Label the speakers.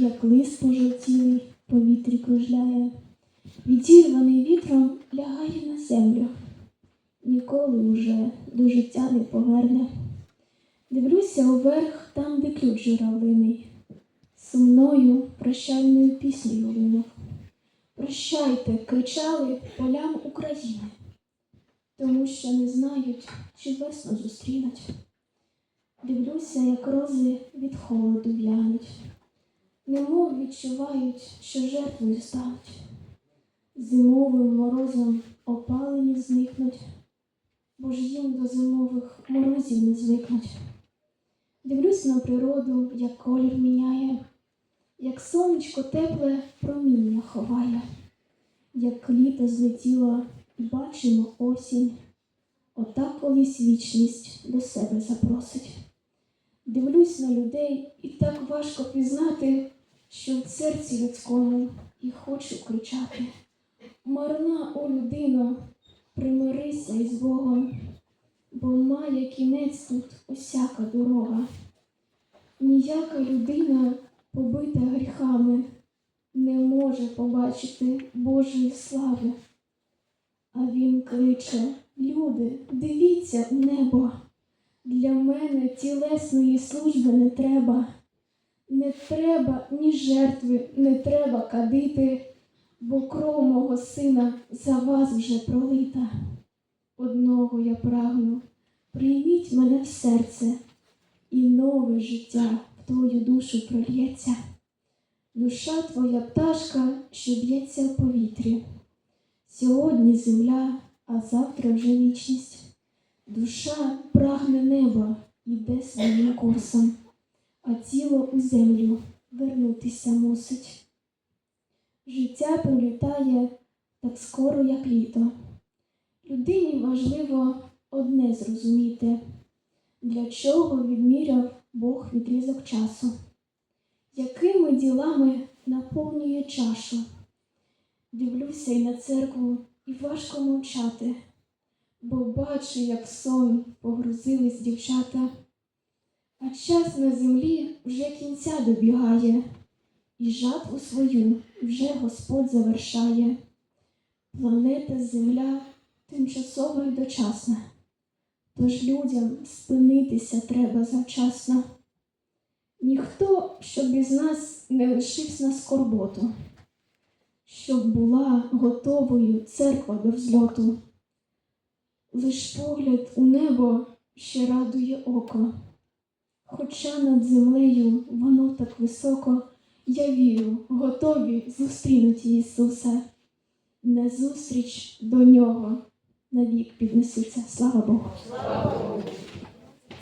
Speaker 1: як лист пожовтілий, повітрі кружляє, відірваний вітром лягає на землю, ніколи уже до життя не поверне. Дивлюся уверх, там, де ключ журавлиний, сумною прощальною піснею линув. Прощайте, кричали полям України, тому що не знають, чи весну зустрінуть. Дивлюся, як рози від холоду в'януть, немов відчувають, що жертвою стануть. Зимовим морозом опалені зникнуть, бо ж їм до зимових морозів не звикнуть. Дивлюсь на природу, як колір міняє, як сонечко тепле проміння ховає, як літо злетіло і бачимо осінь, отак колись вічність до себе запросить. Дивлюсь на людей і так важко пізнати, що в серці людському і хочу кричати. Марна, о людино, примирися із Богом, бо має кінець тут усяка дорога. Ніяка людина, побита гріхами, не може побачити Божої слави. А він кличе, люди, дивіться у небо. Для мене тілесної служби не треба. Не треба ні жертви, не треба кадити, бо кров мого сина за вас вже пролита. Одного я прагну, прийміть мене в серце, і нове життя в твою душу прольється. Душа твоя пташка, що б'ється в повітрі. Сьогодні земля, а завтра вже вічність. Душа прагне неба, йде своїм курсом, а тіло у землю вернутися мусить. Життя пролітає так скоро, як літо. Людині важливо одне зрозуміти, для чого відміряв Бог відрізок часу, якими ділами наповнює чашу. Дивлюся й на церкву, і важко мовчати, бо бачу, як сон погрузились дівчата, а час на землі вже кінця добігає, і жатву свою вже Господь завершає. Планета Земля тимчасова й дочасна, тож людям спинитися треба завчасно. Ніхто, щоб із нас не лишився на скорботу, щоб була готовою церква до взльоту. Лиш погляд у небо ще радує око, хоча над землею воно так високо, я вірю, готові зустрінуть Ісуса. Назустріч до нього навік піднесуться. Слава Богу!
Speaker 2: Слава Богу.